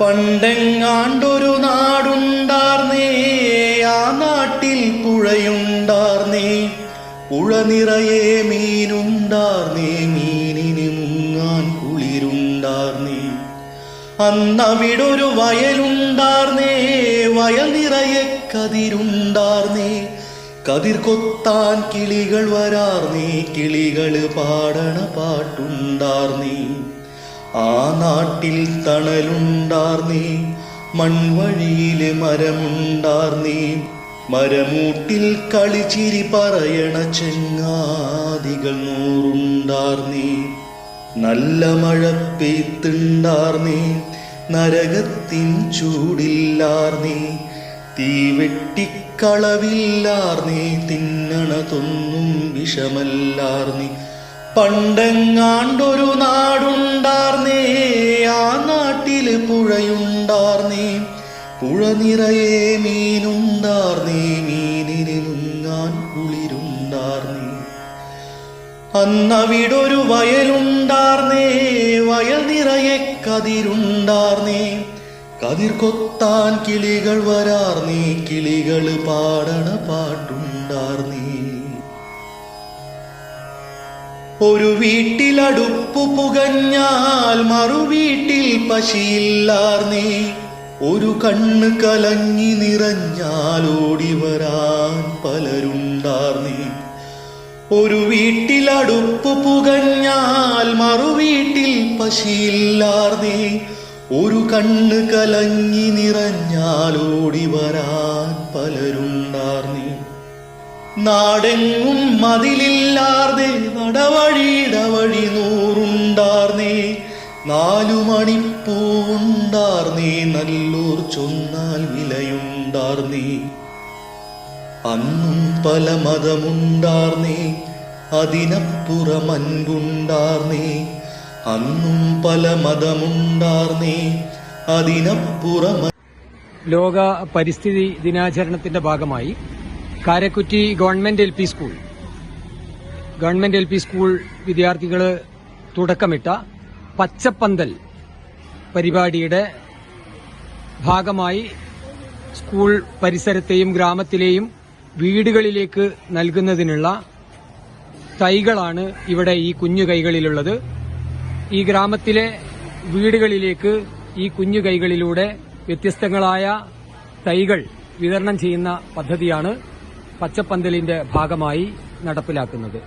പണ്ടെങ്ങാണ്ടൊരു നാടുണ്ടാർന്നേ ആ നാട്ടിൽ പുഴയുണ്ടാർന്നേ പുഴ നിറയെ മീനുണ്ടാർന്നേ മീനിന് മുങ്ങാൻ കുളിരുണ്ടാർന്നേ. അന്നവിടൊരു വയലുണ്ടാർന്നേ വയൽ നിറയെ കതിരുണ്ടാർന്നേ. കതിർ കൊത്താൻ കിളികൾ വരാർന്നേ കിളികൾ പാടണ പാട്ടുണ്ടാർന്നേ. ആ നാട്ടിൽ തണലുണ്ടാർന്നീ മൺവഴിയിലെ മരമുണ്ടാർന്നീ മരമൂട്ടിൽ കളിച്ചിരി പറയണ ചെങ്ങാതികൾ നൂറുണ്ടാർന്നീ നല്ല മഴ പെയ്ത്തുണ്ടാർന്നീ നരകത്തിൻ ചൂടില്ലാർന്നീ തീ വെട്ടിക്കളവില്ലാർന്നേ തിന്നണതൊന്നും വിഷമല്ലാർന്നീ പണ്ടെങ്ങാണ്ടൊരു പുഴ നിറയെ മീനുണ്ടാർന്നേ മീനിന് മുങ്ങാൻ നീ. അന്നവിടൊരു വയലുണ്ടാർന്നേ വയൽ നിറയെ കതിരുണ്ടാർന്നേ കതിർ കൊത്താൻ കിളികൾ വരാർ നീ കിളികൾ പാടണ പാട്ടുണ്ടാർ നീ. ഒരു വീട്ടിലടുപ്പു പുകഞ്ഞാൽ മറുവീട്ടിൽ പശിയില്ലാർന്നേ ഒരു കണ്ണ് കലങ്ങി നിറഞ്ഞാൽ ഓടി വരാൻ പലരുണ്ടാർന്നേ. ഒരു വീട്ടിലടുപ്പ് പുകഞ്ഞാൽ മറുവീട്ടിൽ പശിയില്ലാർന്നേ. ഒരു കണ്ണ് കലങ്ങി നിറഞ്ഞാൽ ഓടി വരാൻ പലരുണ്ടാർന്നേ. നാടെങ്ങും മതിലില്ലാർന്നേ നടവഴിയിടവഴി നൂറുണ്ടാർന്നേ. നാലു മണിപ്പൂണ്ടാർന്നേ നല്ലൂർ ചൊന്നാൽ വിലയുണ്ടാർ നീ. അന്നും പല മതമുണ്ടാർന്നേ അതിനപ്പുറം നീ. അന്നും പല നീ അതിനപ്പുറം ലോക പരിസ്ഥിതി ദിനാചരണത്തിന്റെ ഭാഗമായി Karakkutti government L P school. Government L P school വിദ്യാർത്ഥികൾ തുടക്കമിട്ട പച്ചപ്പന്തൽ പരിപാടിയുടെ ഭാഗമായി സ്കൂൾ പരിസരത്തെയും ഗ്രാമത്തിലെയും വീടുകളിലേക്ക് നൽകുന്നതിനുള്ള തൈകളാണ് ഇവിടെ ഈ കുഞ്ഞു കൈകളിലുള്ളത്. ഈ ഗ്രാമത്തിലെ വീടുകളിലേക്ക് ഈ കുഞ്ഞു കൈകളിലൂടെ വ്യത്യസ്തങ്ങളായ തൈകൾ വിതരണം ചെയ്യുന്ന പദ്ധതിയാണ് പച്ചപ്പന്തലിന്റെ ഭാഗമായി നടപ്പിലാക്കുന്നത്.